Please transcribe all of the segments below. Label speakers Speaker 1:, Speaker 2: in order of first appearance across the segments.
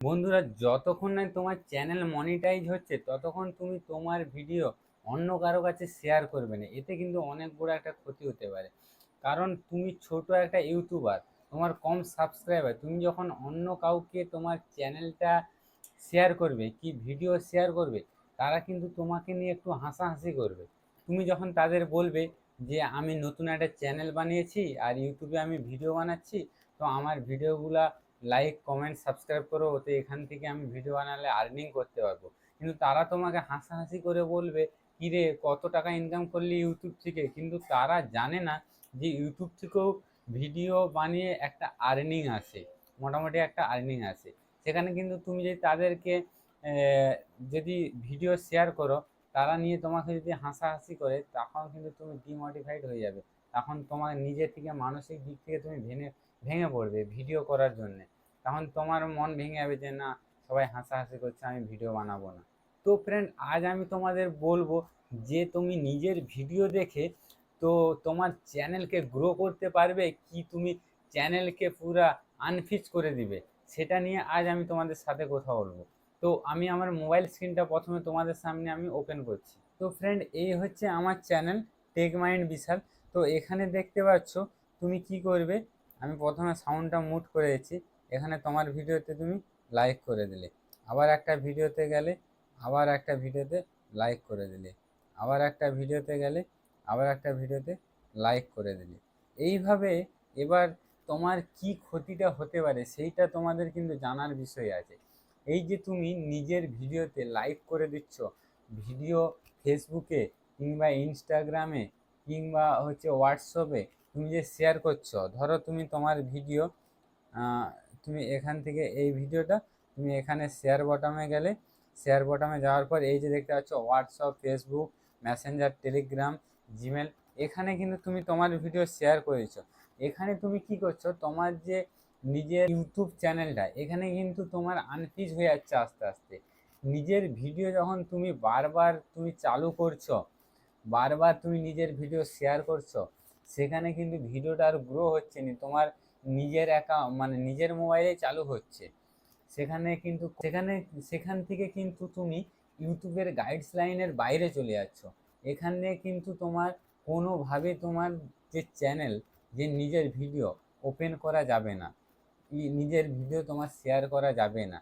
Speaker 1: বন্ধুরা, যতক্ষণ না তোমার চ্যানেল মনিটাইজ হচ্ছে, ততক্ষণ তুমি তোমার ভিডিও অন্য কারও কাছে শেয়ার করবে না। এতে কিন্তু অনেক বড় একটা ক্ষতি হতে পারে। কারণ তুমি ছোট একটা ইউটিউবার তোমার কম সাবস্ক্রাইবার তুমি যখন অন্য কাউকে তোমার চ্যানেলটা শেয়ার করবে, কি ভিডিও শেয়ার করবে, তারা কিন্তু তোমাকে নিয়ে একটু হাসাহাসি করবে। তুমি যখন তাদের বলবে যে, আমি নতুন একটা চ্যানেল বানিয়েছি, আর ইউটিউবে আমি ভিডিও বানাচ্ছি, তো আমার ভিডিওগুলা লাইক কমেন্ট সাবস্ক্রাইব করো, ওতে এখান থেকে আমি ভিডিও বানালে আর্নিং করতে পারব। কিন্তু তারা তোমাকে হাসাহাসি করে বলবে, কিরে, কত টাকা ইনকাম করলি ইউটিউব থেকে? কিন্তু তারা জানে না যে ইউটিউব থেকেও ভিডিও বানিয়ে একটা আর্নিং আসে মোটামুটি একটা আর্নিং আসে সেখানে কিন্তু তুমি যদি তাদেরকে যদি ভিডিও শেয়ার করো, তারা নিয়ে তোমাকে যদি হাসাহাসি করে, তখন কিন্তু তুমি ডিমোটিফাইড হয়ে যাবে। তখন তোমার নিজে থেকে, মানসিক দিক থেকে তুমি ভেঙে ভেঙে পড়বে ভিডিও করার জন্যে। তখন তোমার মন ভেঙে যাবে যে, না, সবাই হাসাহাসি করছে, আমি ভিডিও বানাবো না। তো ফ্রেন্ড আজ আমি তোমাদের বলব যে, তুমি নিজের ভিডিও দেখে তো তোমার চ্যানেলকে গ্রো করতে পারবে কি তুমি চ্যানেলকে পুরা আনফিচ করে দিবে, সেটা নিয়ে আজ আমি তোমাদের সাথে কথা বলব। তো আমি আমার মোবাইল স্ক্রিনটা প্রথমে তোমাদের সামনে আমি ওপেন করছি। তো ফ্রেন্ড এই হচ্ছে আমার চ্যানেল টেক মাইন্ড বিশাল তো এখানে দেখতে পাচ্ছ, তুমি কি করবে আমি প্রথমে সাউন্ডটা মুট করে দিচ্ছি। এখানে তোমার ভিডিওতে তুমি লাইক করে দিলে। আবার একটা ভিডিওতে গেলে, আবার একটা ভিডিওতে লাইক করে দিলে। আবার একটা ভিডিওতে গেলে, আবার একটা ভিডিওতে লাইক করে দিলে। এইভাবে এবার তোমার কি ক্ষতিটা হতে পারে সেইটা তোমাদের কিন্তু জানার বিষয় আছে। এই যে তুমি নিজের ভিডিওতে লাইক করে দিচ্ছ, ভিডিও ফেসবুকে কিংবা ইনস্টাগ্রামে কিংবা হচ্ছে হোয়াটসঅ্যাপে তুমি যে শেয়ার করছ, ধরো তুমি তোমার ভিডিও তুমি এখান থেকে এই ভিডিওটা তুমি এখানে শেয়ার বটামে গেলে শেয়ার বটমে যাওয়ার পর এই যে দেখতে পাচ্ছ WhatsApp Facebook Messenger Telegram Gmail এখানে কিন্তু তুমি তোমার ভিডিও শেয়ার করেছ। এখানে তুমি কি করছ, তোমার যে নিজের ইউটিউব চ্যানেলটা এখানে কিন্তু তোমার আনফিজ হয়ে যাচ্ছে আস্তে আস্তে। নিজের ভিডিও যখন তুমি বারবার তুমি চালু করছ বারবার তুমি নিজের ভিডিও শেয়ার করছ, সেখানে কিন্তু ভিডিওটা আর গ্রো হচ্ছে না তোমার নিজের অ্যাকাউন্ট মানে নিজের মোবাইলে চালু হচ্ছে। সেখানে কিন্তু, সেখানে, সেখান থেকে কিন্তু তুমি ইউটিউবের গাইডস লাইনের বাইরে চলে যাচ্ছ। এখানে কিন্তু তোমার কোনোভাবে তোমার যে চ্যানেল যে নিজের ভিডিও ওপেন করা যাবে না। নিজের ভিডিও তোমার শেয়ার করা যাবে না।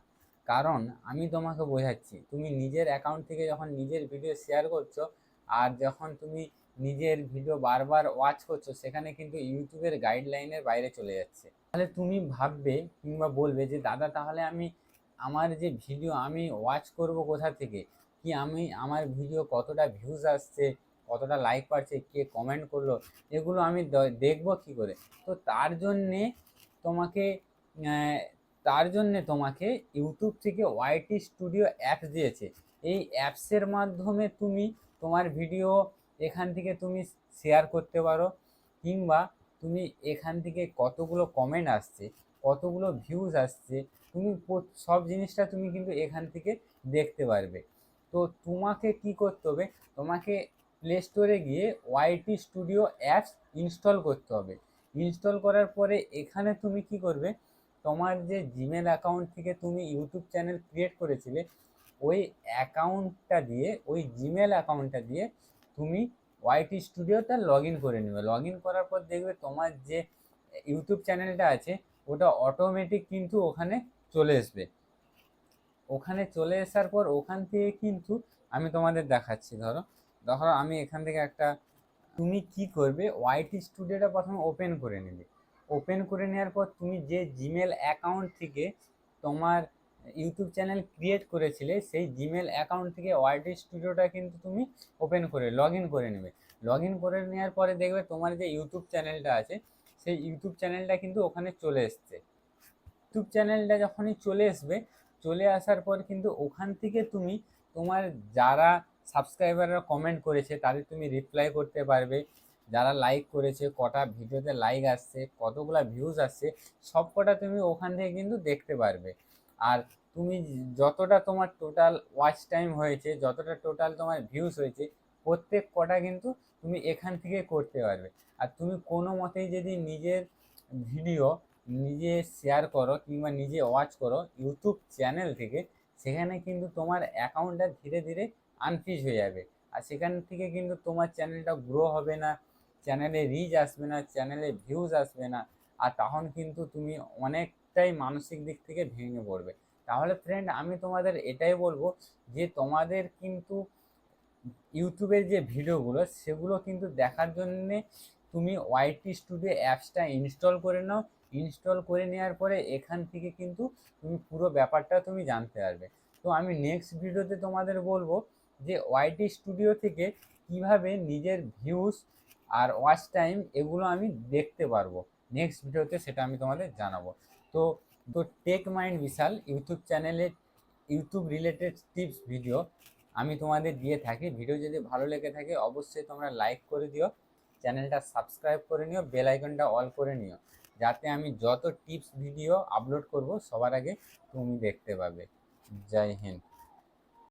Speaker 1: কারণ আমি তোমাকে বোঝাচ্ছি, তুমি নিজের অ্যাকাউন্ট থেকে যখন নিজের ভিডিও শেয়ার করছ আর যখন তুমি নিজের ভিডিও বারবার ওয়াচ করছ, সেখানে কিন্তু ইউটিউবের গাইডলাইনের বাইরে চলে যাচ্ছে। তাহলে তুমি ভাববে কিংবা বলবে যে, দাদা, তাহলে আমি আমার যে ভিডিও আমি ওয়াচ করব কোথা থেকে? কি আমি আমার ভিডিও কতটা ভিউজ আসছে, কতটা লাইক পাচ্ছে কে কমেন্ট করল? এগুলো আমি দেখব কি করে? তো তার জন্যে তোমাকে তার জন্যে তোমাকে ইউটিউব থেকে ওয়াইটি স্টুডিও অ্যাপস দিয়েছে। এই অ্যাপসের মাধ্যমে তুমি তোমার ভিডিও এখান থেকে তুমি শেয়ার করতে পারো, কিংবা তুমি এখান থেকে কতগুলো কমেন্ট আসছে, কতগুলো ভিউজ আসছে, তুমি সব জিনিসটা তুমি কিন্তু এখান থেকে দেখতে পারবে। তো তোমাকে কি করতে হবে, তোমাকে প্লে স্টোরে গিয়ে ওয়াইটি স্টুডিও অ্যাপস ইনস্টল করতে হবে। ইনস্টল করার পরে এখানে তুমি কি করবে, তোমার যে জিমেল অ্যাকাউন্ট থেকে তুমি ইউটিউব চ্যানেল ক্রিয়েট করেছিলে ওই অ্যাকাউন্টটা দিয়ে, ওই জিমেল অ্যাকাউন্টটা দিয়ে তুমি ওয়াইটি স্টুডিওতে লগ ইন করে নেবে। লগ ইন করার পর দেখবে তোমার যে ইউটিউব চ্যানেলটা আছে, ওটা অটোমেটিক কিন্তু ওখানে চলে আসবে। ওখানে চলে আসার পর ওখান থেকে কিন্তু আমি তোমাদের দেখাচ্ছি, ধরো। ধরো আমি এখান থেকে একটা, তুমি কি করবে ওয়াইটি স্টুডিওটা প্রথমে ওপেন করে নেবে। ওপেন করে নেওয়ার পর তুমি যে জিমেল অ্যাকাউন্ট থেকে তোমার ইউটিউব চ্যানেল ক্রিয়েট করেছিলে, সেই জিমেল অ্যাকাউন্ট থেকে ওয়াইটি স্টুডিওটা কিন্তু তুমি ওপেন করে লগ ইন করে নেবে। লগ ইন করে নেওয়ার পরে দেখবে তোমার যে ইউটিউব চ্যানেলটা আছে, সেই ইউটিউব চ্যানেলটা কিন্তু ওখানে চলে এসছে। ইউটিউব চ্যানেলটা যখনই চলে আসবে, চলে আসার পর কিন্তু ওখান থেকে তুমি তোমার যারা সাবস্ক্রাইবাররা কমেন্ট করেছে, তাদের তুমি রিপ্লাই করতে পারবে। যারা লাইক করেছে, কটা ভিডিওতে লাইক আসছে, কতগুলা ভিউজ আসছে সব কটা তুমি ওখান থেকে কিন্তু দেখতে পারবে। আর তুমি যতটা তোমার টোটাল ওয়াচ টাইম হয়েছে, যতটা টোটাল তোমার ভিউজ হয়েছে, প্রত্যেক কটা কিন্তু তুমি এখান থেকে করতে পারবে। আর তুমি কোনো মতেই যদি নিজের ভিডিও নিজে শেয়ার করো কিংবা নিজে ওয়াচ করো ইউটিউব চ্যানেল থেকে, সেখানে কিন্তু তোমার অ্যাকাউন্টটা ধীরে ধীরে আনফিজ হয়ে যাবে। আর সেখান থেকে কিন্তু তোমার চ্যানেলটা গ্রো হবে না চ্যানেলে রিচ আসবে না চ্যানেলে ভিউজ আসবে না, আর তখন কিন্তু তুমি অনেকটাই মানসিক দিক থেকে ভেঙে পড়বে। তাহলে ফ্রেন্ড আমি তোমাদের এটাই বলব যে, তোমাদের কিন্তু ইউটিউবের যে ভিডিওগুলো, সেগুলো কিন্তু দেখার জন্যে তুমি ওয়াইটি স্টুডিও অ্যাপসটা ইনস্টল করে নাও। ইনস্টল করে নেওয়ার পরে এখান থেকে কিন্তু তুমি পুরো ব্যাপারটা তুমি জানতে পারবে। তো আমি নেক্সট ভিডিওতে তোমাদের বলব যে ওয়াইটি স্টুডিও থেকে কীভাবে নিজের ভিউজ আর ওয়াচ টাইম এগুলো আমি দেখতে পারব। নেক্সট ভিডিওতে সেটা আমি তোমাদের জানাব। তো তো টেক মাইন্ড বিশাল ইউটিউব চ্যানেলে ইউটিউব রিলেটেড টিপস ভিডিও আমি তোমাদের দিয়ে থাকি। ভিডিও যদি ভালো লেগে থাকে অবশ্যই তোমরা লাইক করে দিও চ্যানেলটা সাবস্ক্রাইব করে নিও বেল আইকনটা অল করে নিও। যাতে আমি যত টিপস ভিডিও আপলোড করব সবার আগে তুমি দেখতে পাবে। জয় হিন্দ।